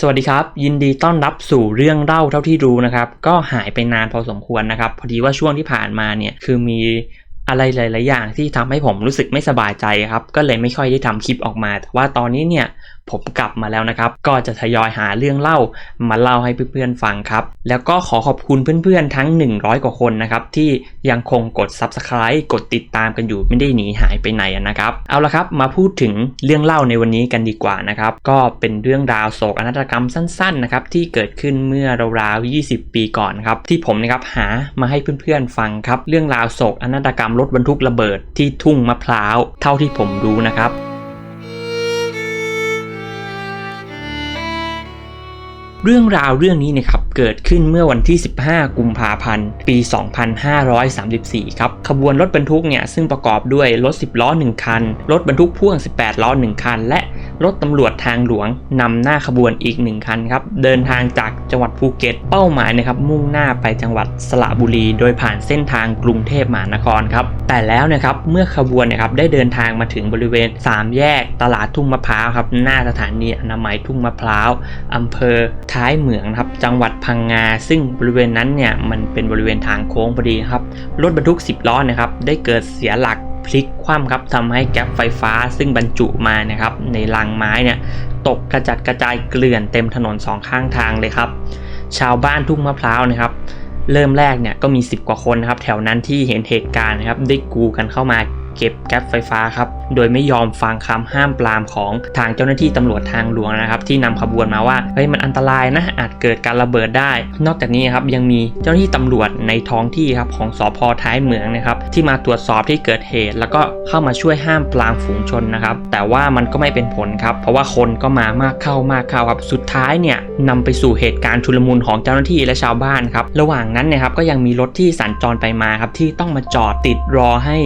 สวัสดีครับ ยินดีต้อนรับสู่เรื่องเล่าเท่าที่รู้นะครับ ก็หายไปนานพอสมควรนะครับ พอดีว่าช่วงที่ผ่านมาเนี่ยคือมีอะไรหลาย ๆ อย่างที่ทำให้ผมรู้สึกไม่สบายใจครับ ก็เลยไม่ค่อยได้ทำคลิปออกมา แต่ว่าตอนนี้เนี่ย ผมกลับมาแล้วนะครับ ก็จะทยอยหาเรื่องเล่ามาเล่าให้เพื่อนๆฟังครับ แล้วก็ขอขอบคุณเพื่อนๆทั้ง 100 กว่าคนนะครับ ที่ยังคงกด Subscribe กดติดตามกันอยู่ไม่ได้หนีหายไปไหนนะครับ เอาละครับมาพูดถึงเรื่องเล่าในวันนี้กันดีกว่านะครับ ก็เป็นเรื่องราวโศกนาฏกรรมสั้นๆนะครับที่เกิดขึ้นเมื่อราวๆ20 ปีก่อนครับที่ผมนะครับหามาให้เพื่อนๆฟังครับ เรื่องราวโศกนาฏกรรมรถบรรทุกระเบิดที่ทุ่งมะพร้าว เท่าที่ผมรู้นะครับ เรื่องราวเรื่องนี้นะครับ เกิดขึ้นเมื่อวันที่ 15 กุมภาพันธ์ ปี 2534 ครับ ขบวนรถบรรทุกเนี่ยซึ่งประกอบด้วยรถ 10 ล้อ 1 คัน รถบรรทุกพ่วง 18 ล้อ 1 คัน และรถตำรวจทางหลวงนำหน้าขบวนอีก 1 คันครับ เดินทางจากจังหวัดภูเก็ต เป้าหมายนะครับมุ่งหน้าไปจังหวัดสระบุรี โดยผ่านเส้นทางกรุงเทพมหานครครับ แต่แล้วนะครับเมื่อขบวนนะครับได้เดินทางมาถึงบริเวณ 3 แยกตลาดทุ่งมะพร้าวครับหน้าสถานีอนามัยทุ่งมะพร้าวอำเภอท้ายเหมืองครับจังหวัดพังงา ซึ่งบริเวณนั้นเนี่ยมันเป็นบริเวณทางโค้งพอดีครับรถบรรทุก 10 ล้อนะครับได้เกิดเสียหลักพลิกคว่ำครับทำให้แก๊ปไฟฟ้าซึ่งบรรจุมานะครับในรางไม้เนี่ยตกกระจัดกระจายเกลื่อนเต็มถนนสองข้างทางเลยครับ ชาวบ้านทุ่งมะพร้าวนะครับเริ่มแรกเนี่ยก็มี 10 กว่าคนนะครับแถวนั้นที่เห็นเหตุการณ์นะครับได้กรูกันเข้ามา เก็บแก๊ปไฟฟ้าครับโดยไม่ยอมฟังคำห้ามปรามของทางเจ้าหน้าที่ตำรวจทางหลวงนะครับ ที่นำขบวนมาว่าเฮ้ยมันอันตรายนะอาจเกิดการระเบิดได้ นอกจากนี้ครับยังมีเจ้าหน้าที่ตำรวจในท้องที่ครับของสพท้ายเหมืองนะครับที่มาตรวจสอบที่เกิดเหตุ แล้วก็เข้ามาช่วยห้ามปรามฝูงชนนะครับแต่ว่ามันก็ไม่เป็นผลครับเพราะว่าคนก็มามากเข้ามากเข้าครับสุดท้ายเนี่ยนำไปสู่เหตุการณ์ชุลมุนของเจ้าหน้าที่และชาวบ้านครับระหว่างนั้นเนะครับก็ยังมีรถที่สัญจรไปมาครับที่ต้องมาจอดติดรอให้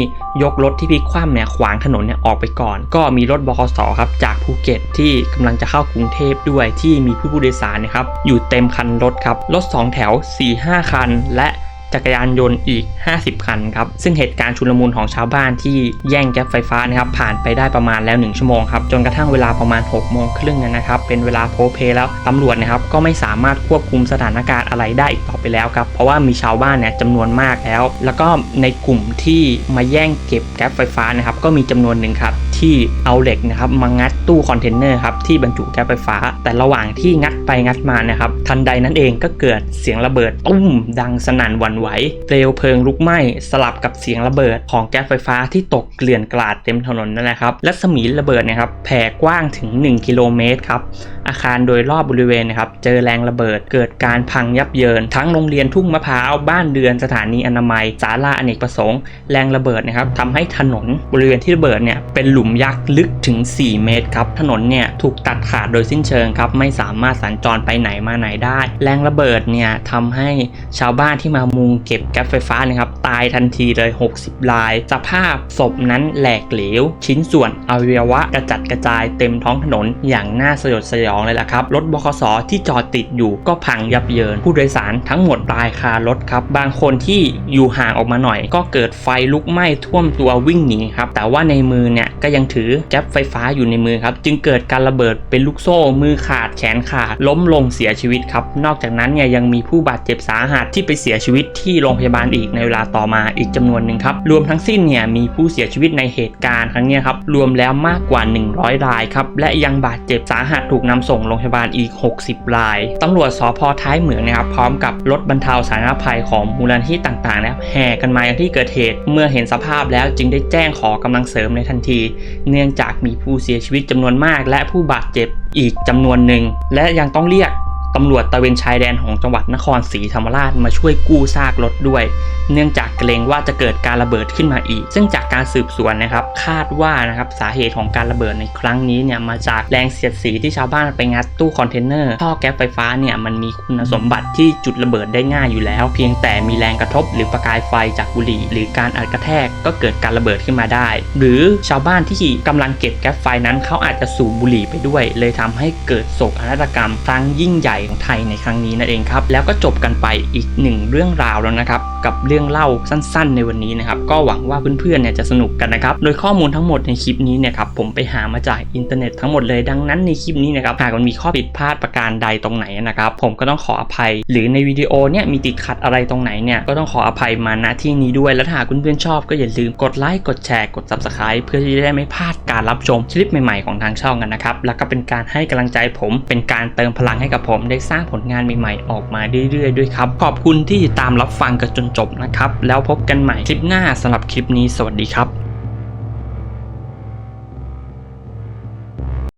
ยกรถที่พลิกคว่ำเนี่ยขวางถนนเนี่ยออกไปก่อน ก็มีรถบขสครับจากภูเก็ตที่กำลังจะเข้ากรุงเทพด้วยที่มีผู้ผู้โดยสารนะครับอยู่เต็มคันรถครับรถ2แถว 4-5 คันและ จักรยานยนต์อีก 50 คันครับ ซึ่งเหตุการณ์ชุลมุนของชาวบ้านที่แย่งแก๊ปไฟฟ้านะครับผ่านไปได้ประมาณแล้ว 1 ชั่วโมงครับ จนกระทั่งเวลาประมาณ6โมงครึ่งนะครับ เป็นเวลาโพเพแล้วตำรวจนะครับก็ไม่สามารถควบคุมสถานการณ์อะไรได้อีกต่อไปแล้วครับ เพราะว่ามีชาวบ้านเนี่ยจำนวนมากแล้ว แล้วก็ในกลุ่มที่มาแย่งเก็บแก๊ปไฟฟ้านะครับก็มีจำนวนหนึ่งครับที่เอาเหล็กนะครับมางัดตู้คอนเทนเนอร์ครับที่บรรจุแก๊สไฟฟ้า แต่ระหว่างที่งัดไปงัดมานะครับทันใดนั้นเองก็เกิดเสียงระเบิดตุ้มดังสนั่นหวั่นไหว เปลวเพลิงลุกไหม้สลับกับเสียงระเบิดของแก๊สไฟฟ้าที่ตกเกลื่อนกลาดเต็มถนนนั่นแหละครับและสมีระเบิดนะครับแผ่กว้างถึง 1 กิโลเมตรครับ อาคารโดยรอบบริเวณนะครับเจอแรงระเบิดเกิดการพังยับเยิน ทั้งโรงเรียนทุ่งมะพร้าวบ้านเรือนสถานีอนามัยศาลาอเนกประสงค์แรงระเบิดนะครับทำให้ถนนบริเวณที่ระเบิดเนี่ยเป็นหลุมยักษ์ลึกถึง 4 เมตรครับถนนเนี่ยถูกตัดขาดโดยสิ้นเชิงครับไม่สามารถสัญจรไปไหนมาไหนได้ แรงระเบิดเนี่ยทำให้ชาวบ้านที่มามุงเก็บแก๊สไฟฟ้านะครับ ตายทันทีเลย 60 ราย สภาพศพนั้นแหลกเหลว ชิ้นส่วนอวัยวะกระจัดกระจายเต็มท้องถนนอย่างน่าสยดสยองเลยล่ะครับ รถบขสที่จอดติดอยู่ก็พังยับเยิน ผู้โดยสารทั้งหมดตายคารถครับ บางคนที่อยู่ห่างออกมาหน่อย ก็เกิดไฟลุกไหม้ท่วมตัววิ่งหนีครับ แต่ว่าในมือเนี่ยก็ยังถือแก๊ปไฟฟ้าอยู่ในมือครับ จึงเกิดการระเบิดเป็นลูกโซ่มือขาดแขนขาด ล้มลงเสียชีวิตครับ นอกจากนั้นเนี่ยยังมีผู้บาดเจ็บสาหัสที่ไปเสียชีวิตทที่โรงพยาบาลอีกในเวลาต่อมาอีกจำนวนหนึ่งครับ รวมทั้งสิ้นเนี่ยมีผู้เสียชีวิตในเหตุการณ์ครั้งนี้ครับ รวมแล้วมากกว่า 100 รายครับ และยังบาดเจ็บสาหัสถูกนำส่งโรงพยาบาลอีก 60 รายตำรวจสพท้ายเหมืองนะครับ พร้อมกับรถบรรเทาสาธารณภัยของมูลนิธิต่างๆนะครับแห่กันมาอย่างที่เกิดเหตุ เมื่อเห็นสภาพแล้วจึงได้แจ้งขอกำลังเสริมในทันที เนื่องจากมีผู้เสียชีวิตจำนวนมาก และผู้บาดเจ็บอีกจำนวนหนึ่งและยังต้องเรียก ตำรวจตะเวนชายแดนของจังหวัดนครศรีธรรมราชมาช่วยกู้ซากรถด้วย เนื่องจากเกรงว่าจะเกิดการระเบิดขึ้นมาอีก ซึ่งจากการสืบสวนนะครับ คาดว่านะครับสาเหตุของการระเบิดในครั้งนี้เนี่ยมาจากแรงเสียดสีที่ชาวบ้านไปงัดตู้คอนเทนเนอร์ท่อแก๊สไฟฟ้าเนี่ยมันมีคุณสมบัติที่จุดระเบิดได้ง่ายอยู่แล้ว เพียงแต่มีแรงกระทบหรือประกายไฟจากบุหรี่ หรือการอัดกระแทกก็เกิดการระเบิดขึ้นมาได้ หรือชาวบ้านที่กำลังเก็บแก๊สไฟนั้นเขาอาจจะสูบบุหรี่ไปด้วย เลยทำให้เกิดโศกนาฏกรรมครั้งยิ่งใหญ่ของไทยในครั้งนี้นั่นเองครับ แล้วก็จบกันไปอีกหนึ่งเรื่องราวแล้วนะครับ กับเรื่องเล่าสั้นๆ ในวันนี้นะครับ ก็หวังว่าเพื่อนๆเนี่ยจะสนุกกันนะครับ โดยข้อมูลทั้งหมดในคลิปนี้เนี่ยครับผมไปหามาจากอินเทอร์เน็ตทั้งหมดเลยดังนั้นในคลิปนี้นะครับหากมันมีข้อผิดพลาดประการใดตรงไหนนะครับผมก็ต้องขออภัย หรือในวิดีโอเนี่ยมีติดขัดอะไรตรงไหนเนี่ยก็ต้องขออภัยมาณที่นี้ด้วยและถ้าหากเพื่อนๆชอบก็อย่าลืมกดไลค์กดแชร์กด subscribe เพื่อที่จะได้ไม่พลาดการรับชมคลิปใหม่ๆของทางช่องกันนะครับแล้วก็เป็นการให้กำลังใจผมเป็นการเติมพลังให้กับผมได้สร้างผลงานใหม่ๆ ออกมาเรื่อยๆ ด้วยครับ ขอบคุณที่ตามรับฟังกันจนจบนะครับ แล้วพบกันใหม่คลิปหน้าสำหรับคลิปนี้สวัสดีครับ